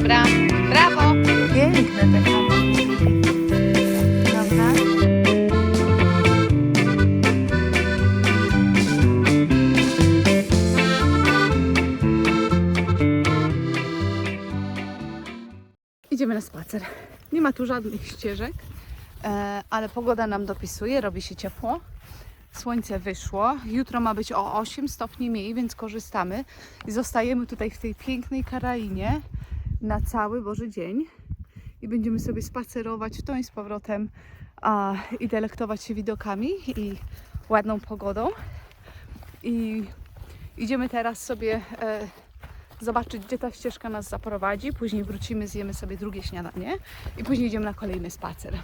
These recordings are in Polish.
Dobra, brawo. Piękne te. Dobra. Idziemy na spacer. Nie ma tu żadnych ścieżek, e, ale pogoda nam dopisuje, robi się ciepło. Słońce wyszło. Jutro ma być o 8 stopni mniej, więc korzystamy. I zostajemy tutaj w tej pięknej Karainie na cały Boży Dzień. I będziemy sobie spacerować w tą i z powrotem a, i delektować się widokami i ładną pogodą. I idziemy teraz sobie e, zobaczyć, gdzie ta ścieżka nas zaprowadzi. Później wrócimy, zjemy sobie drugie śniadanie i później idziemy na kolejny spacer.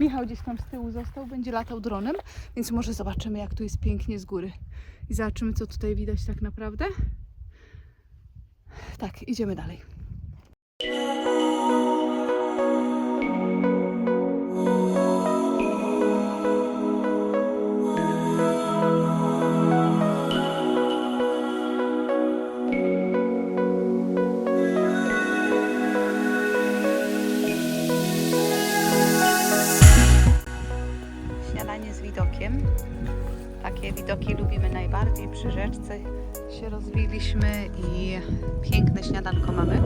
Michał gdzieś tam z tyłu został, będzie latał dronem, więc może zobaczymy, jak tu jest pięknie z góry. I zobaczymy, co tutaj widać tak naprawdę. Tak, idziemy dalej. Śniadanie z widokiem. Takie widoki lubimy najbardziej. Przy rzeczce się rozbiliśmy i piękne śniadanko mamy.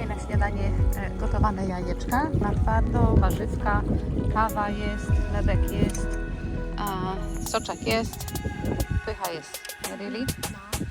Dzisiaj na śniadanie e, gotowane jajeczka na twardo, warzywka, kawa jest, chlebek jest, a soczek jest, pycha jest. Really? No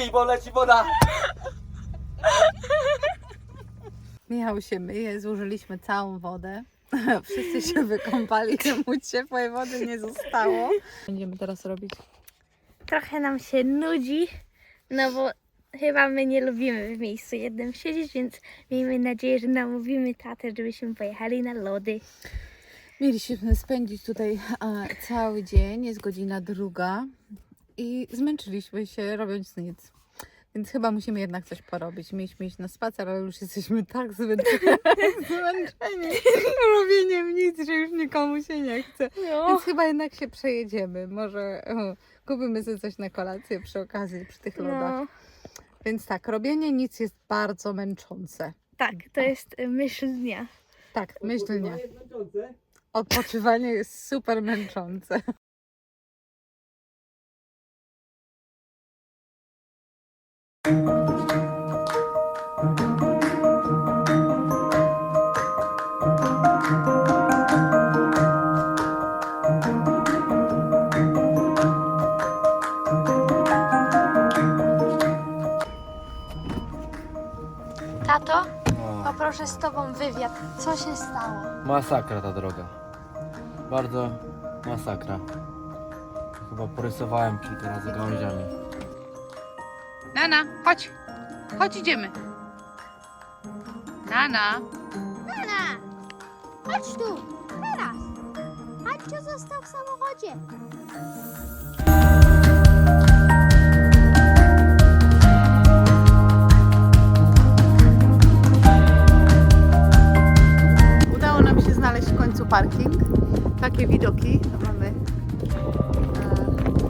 drzwi, bo leci woda. Michał się myje, zużyliśmy całą wodę. Wszyscy się wykąpali, mu ciepłej wody nie zostało. Będziemy teraz robić trochę nam się nudzi, no bo chyba my nie lubimy w miejscu jednym siedzieć, więc miejmy nadzieję, że namówimy tatę, żebyśmy pojechali na lody. Mieliśmy spędzić tutaj a, cały dzień, jest godzina druga i zmęczyliśmy się robiąc nic. Więc chyba musimy jednak coś porobić. Mieliśmy iść na spacer, ale już jesteśmy tak zmęczeni, zmęczeni robieniem nic, że już nikomu się nie chce. Więc chyba jednak się przejedziemy. Może kupimy sobie coś na kolację przy okazji, przy tych lodach. No, Więc tak, robienie nic jest bardzo męczące. tak, to jest y, myśl dnia. Tak, jest męczące. Odpoczywanie jest super męczące. Tato, poproszę z tobą wywiad. Co się stało? Masakra ta droga. Bardzo masakra. Chyba porysowałem kilka razy gałęziami. Nana, chodź. Chodź, idziemy. Nana. Nana! Chodź tu! Teraz! Chodźcie, został w samochodzie. Końcu parking. Takie widoki mamy. e,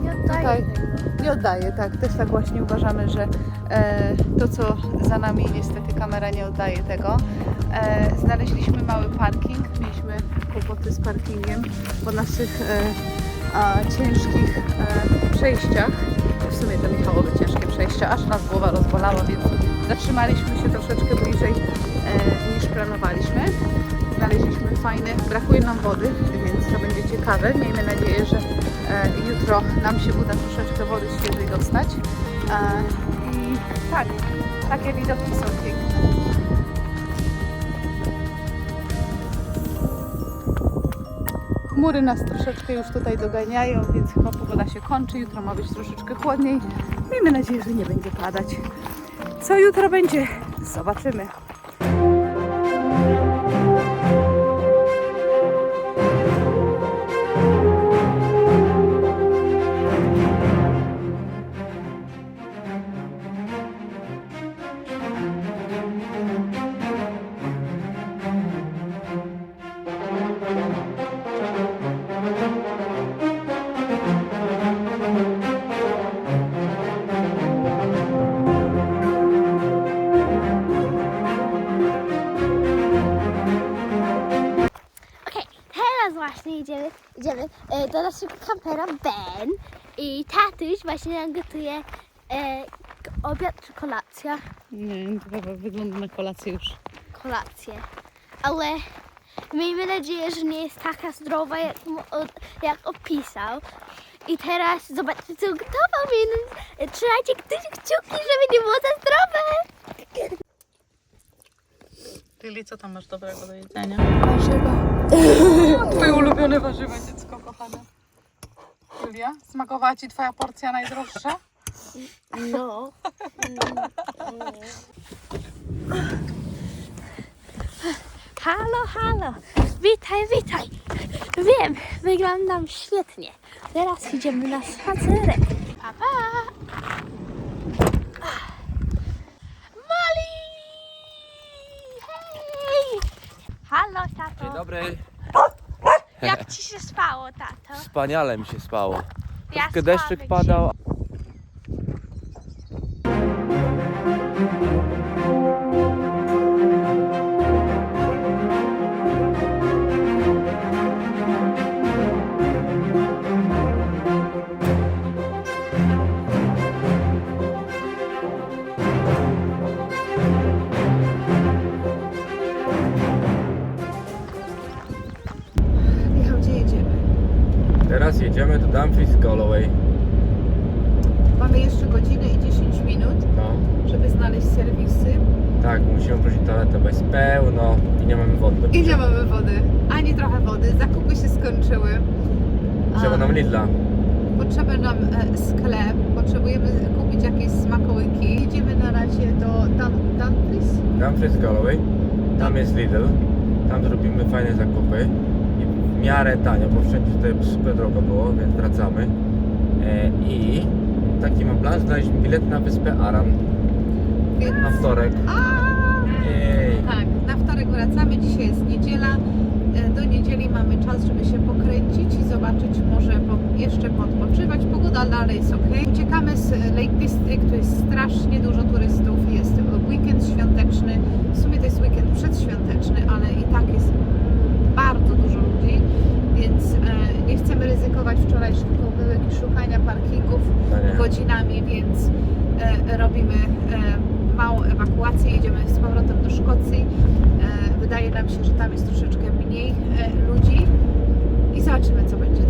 Nie Tutaj oddaję. nie oddaje, tak. Też tak właśnie uważamy, że e, to co za nami niestety kamera nie oddaje tego. E, znaleźliśmy mały parking, mieliśmy kłopoty z parkingiem po naszych e, a, ciężkich e, przejściach. W sumie to Michałowe ciężkie przejścia, aż nas głowa rozbolała, więc zatrzymaliśmy się troszeczkę bliżej e, niż planowaliśmy. Znaleźliśmy fajny, brakuje nam wody, więc to będzie ciekawe. Miejmy nadzieję, że e, jutro nam się uda troszeczkę wody świeżej dostać. E, I tak, takie widoki są piękne. Chmury nas troszeczkę już tutaj doganiają, więc chyba pogoda się kończy. Jutro ma być troszeczkę chłodniej. Miejmy nadzieję, że nie będzie padać. Co jutro będzie? Zobaczymy. Tatuś właśnie nam gotuje e, obiad czy kolacja? Nie, to chyba wygląda na kolację już. Kolację. Ale miejmy nadzieję, że nie jest taka zdrowa, jak, jak opisał. I teraz zobaczcie, co gotował, więc trzymajcie kciuki, kciuki, żeby nie było za zdrowe. Lili, co tam masz dobrego do jedzenia? Warzywa. Twoje ulubione warzywa, dziecko kochane. Julia, smakowała Ci Twoja porcja najdroższa? No. Halo, halo. Witaj, witaj. Wiem, wyglądam świetnie. Teraz idziemy na spacerek. Pa, pa. Molly! Hej! Halo, tato. Dzień dobry. Jak ci się spało, tato? Wspaniale mi się spało. Ja Troszkę deszczyk słaby padał. Teraz jedziemy do Dumfries Galloway. Mamy jeszcze godzinę i 10 minut, No, żeby znaleźć serwisy. tak, musimy prosić toaletę, bo jest pełno i nie mamy wody. do I nie mamy wody, ani trochę wody. Zakupy się skończyły. Trzeba nam Lidla. Potrzeba nam e, sklep, potrzebujemy kupić jakieś smakołyki. Idziemy na razie do Dumfries. Dumfries Galloway. Tam jest Lidl. Tam zrobimy fajne zakupy. W miarę tanio, bo wszędzie tutaj super drogo było, więc wracamy. E, I taki mam plan, znaleźliśmy bilet na wyspę Aran na wtorek. Tak, na wtorek wracamy, dzisiaj jest niedziela. E, Do niedzieli mamy czas, żeby się pokręcić i zobaczyć, może jeszcze podpoczywać. Pogoda dalej jest ok. Uciekamy z Lake District, tu jest strasznie dużo turystów, jest weekend świąteczny. W sumie to jest weekend przedświąteczny, ale i tak jest bardzo dużo ludzi, więc e, nie chcemy ryzykować. Wczoraj szybko były jakieś szukania parkingów No godzinami, więc e, robimy e, małą ewakuację, jedziemy z powrotem do Szkocji. Wydaje nam się, że tam jest troszeczkę mniej ludzi i zobaczymy, co będzie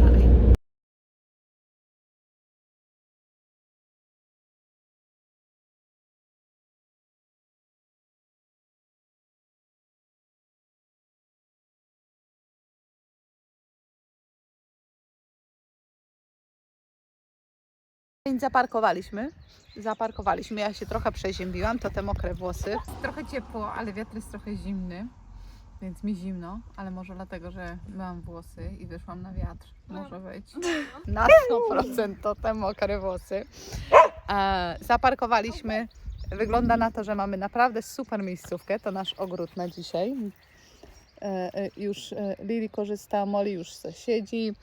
dalej. Więc zaparkowaliśmy. Zaparkowaliśmy. Ja się trochę przeziębiłam, to te mokre włosy. Trochę ciepło, ale wiatr jest trochę zimny, więc mi zimno, ale może dlatego, że myłam włosy i wyszłam na wiatr. Może być. Na 100% to te mokre włosy. E, zaparkowaliśmy. Wygląda na to, że mamy naprawdę super miejscówkę. To nasz ogród na dzisiaj. E, e, już Lili korzysta, Molly już siedzi.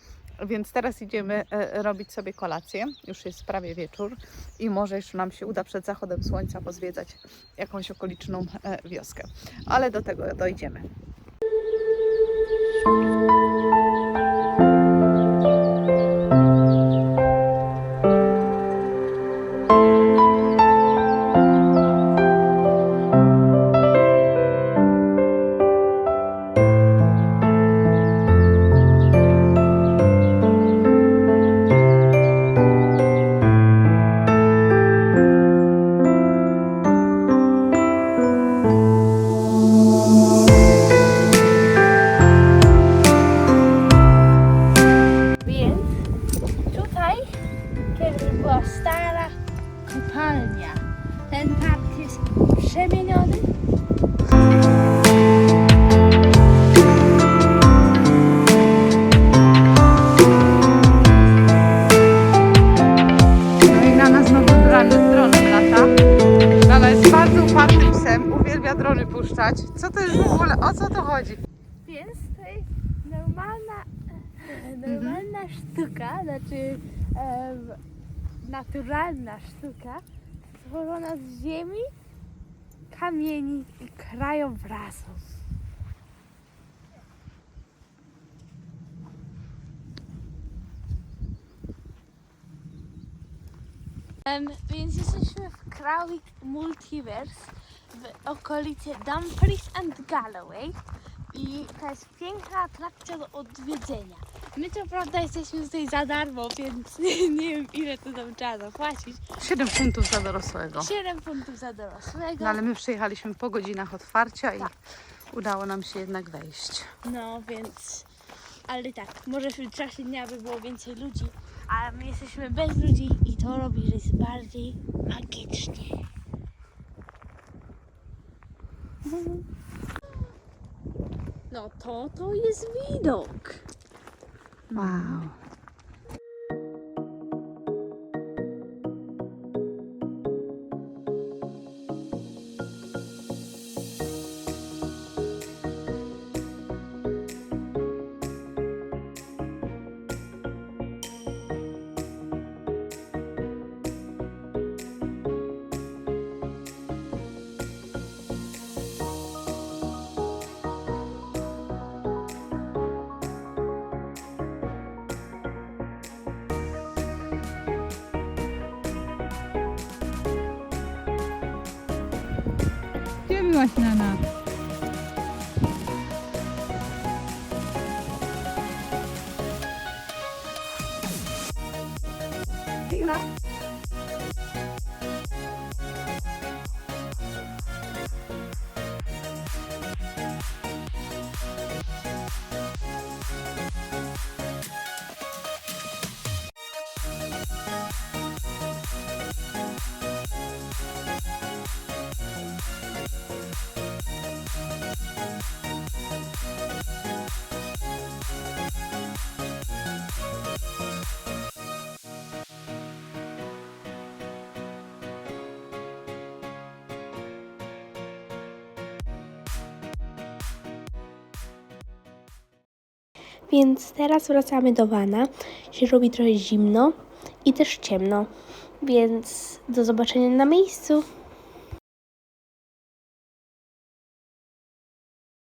Więc teraz idziemy e, robić sobie kolację. Już jest prawie wieczór i może jeszcze nam się uda przed zachodem słońca pozwiedzać jakąś okoliczną e, wioskę. Ale do tego dojdziemy. Normalna sztuka, znaczy e, naturalna sztuka stworzona z ziemi, kamieni i krajobrazów. Em, więc jesteśmy w Crowley Multiverse w okolicy Dumfries and Galloway i to jest piękna atrakcja do odwiedzenia. My co prawda jesteśmy tutaj za darmo, więc nie wiem ile to nam trzeba zapłacić. 7 funtów za dorosłego. 7 funtów za dorosłego. No ale my przyjechaliśmy po godzinach otwarcia i udało nam się jednak wejść. No więc, ale tak, może w czasie dnia by było więcej ludzi, ale my jesteśmy bez ludzi i to robi, że jest bardziej magicznie. No to to jest widok. 哇哦。Wow. Gdzie byłaś, Nana? Więc teraz wracamy do Wana. Się robi trochę zimno i też ciemno. Więc do zobaczenia na miejscu.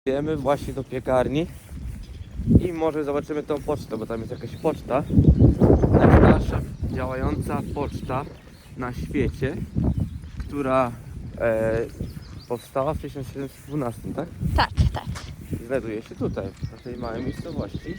Idziemy właśnie do piekarni i może zobaczymy tą pocztę, bo tam jest jakaś poczta. Najstarsza działająca poczta na świecie, która e, powstała w 1712, tak? Tak, tak. Znajduje się tutaj, w tej małej miejscowości.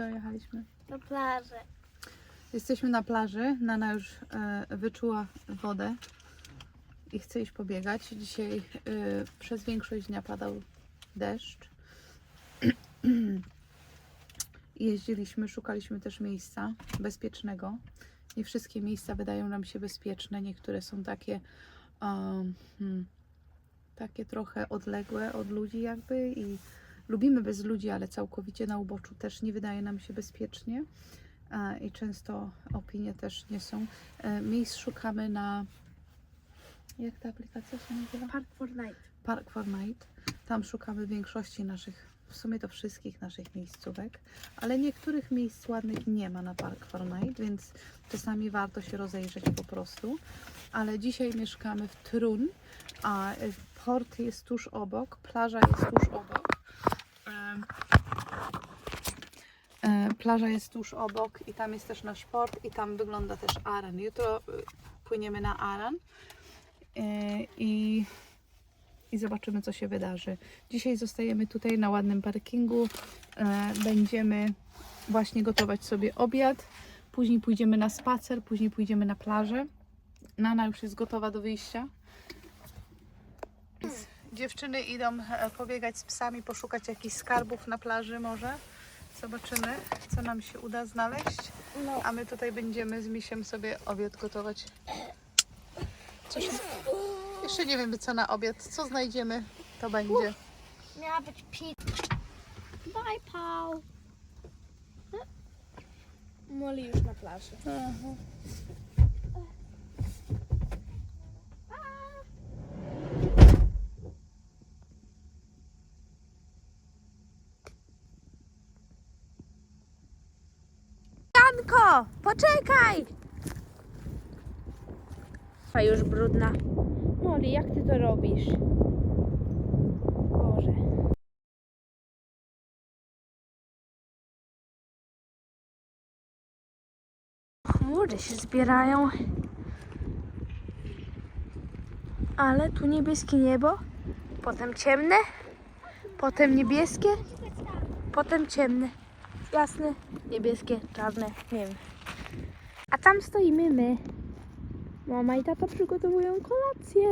Dojechaliśmy? Na plaży. Jesteśmy na plaży. Nana już e, wyczuła wodę i chce iść pobiegać. Dzisiaj e, przez większość dnia padał deszcz. Jeździliśmy, szukaliśmy też miejsca bezpiecznego. Nie wszystkie miejsca wydają nam się bezpieczne. Niektóre są takie, um, hmm, takie trochę odległe od ludzi jakby i lubimy bez ludzi, ale całkowicie na uboczu też nie wydaje nam się bezpiecznie e, i często opinie też nie są. E, Miejsc szukamy na. Jak ta aplikacja się nazywa? Park for Night. Park for Night. Tam szukamy większości naszych, w sumie to wszystkich naszych miejscówek, ale niektórych miejsc ładnych nie ma na Park for Night, więc czasami warto się rozejrzeć po prostu. Ale dzisiaj mieszkamy w Trun, a port jest tuż obok, plaża jest tuż obok. Em, e, Plaża jest tuż obok i tam jest też nasz port i tam wygląda też Aran. Jutro y, płyniemy na Aran e, i, i zobaczymy, co się wydarzy. Dzisiaj zostajemy tutaj na ładnym parkingu. E, Będziemy właśnie gotować sobie obiad. Później pójdziemy na spacer, później pójdziemy na plażę. Nana już jest gotowa do wyjścia. Dziewczyny idą e, pobiegać z psami, poszukać jakichś skarbów na plaży może. Zobaczymy, co nam się uda znaleźć. No. A my tutaj będziemy z misiem sobie obiad gotować. Coś... Jeszcze nie wiemy, co na obiad. Co znajdziemy, to będzie. Miała być pizza. Bye, Paul. Molly już na plaży. Poczekaj! A już brudna. Molly, jak ty to robisz? Boże. Chmury się zbierają. Ale tu niebieskie niebo, potem ciemne, potem niebieskie, potem ciemne, jasne, niebieskie, czarne, nie wiem. A tam stoimy my. Mama i tata przygotowują kolację.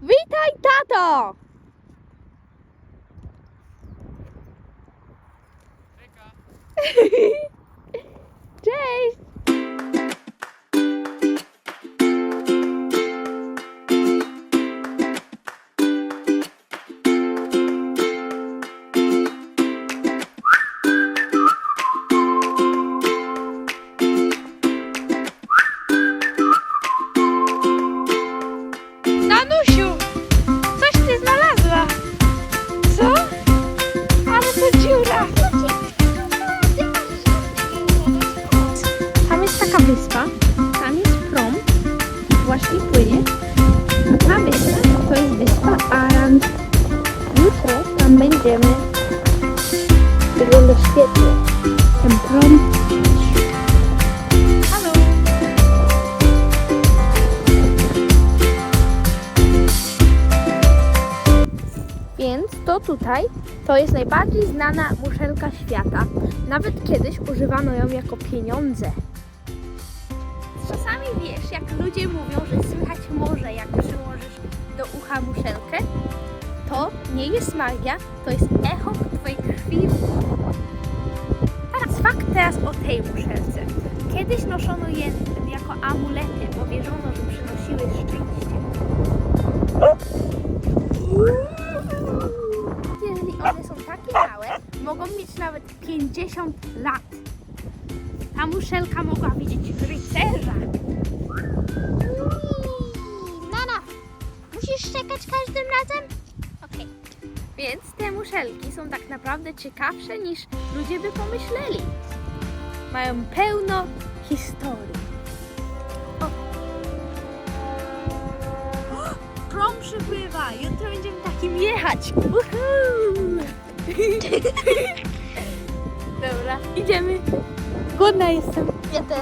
Witaj, tato! Cześć! Prom. Halo. Więc to tutaj to jest najbardziej znana muszelka świata. Nawet kiedyś używano ją jako pieniądze. Czasami wiesz, jak ludzie mówią, że słychać morze, jak przyłożysz do ucha muszelkę, to nie jest magia, to jest echo twojej krwi. Teraz o tej muszelce. Kiedyś noszono je jako amulety, bo wierzono, że przynosiły szczęście. Jeżeli one są takie małe, mogą mieć nawet 50 lat. Ta muszelka mogła widzieć rycerza. Nana, musisz czekać każdym razem? Okej. Więc te muszelki są tak naprawdę ciekawsze niż ludzie by pomyśleli. Mają pełno historii. O. O, Prom przypływa. Jutro będziemy takim jechać. Dobra, idziemy. Głodna jestem. Ja też.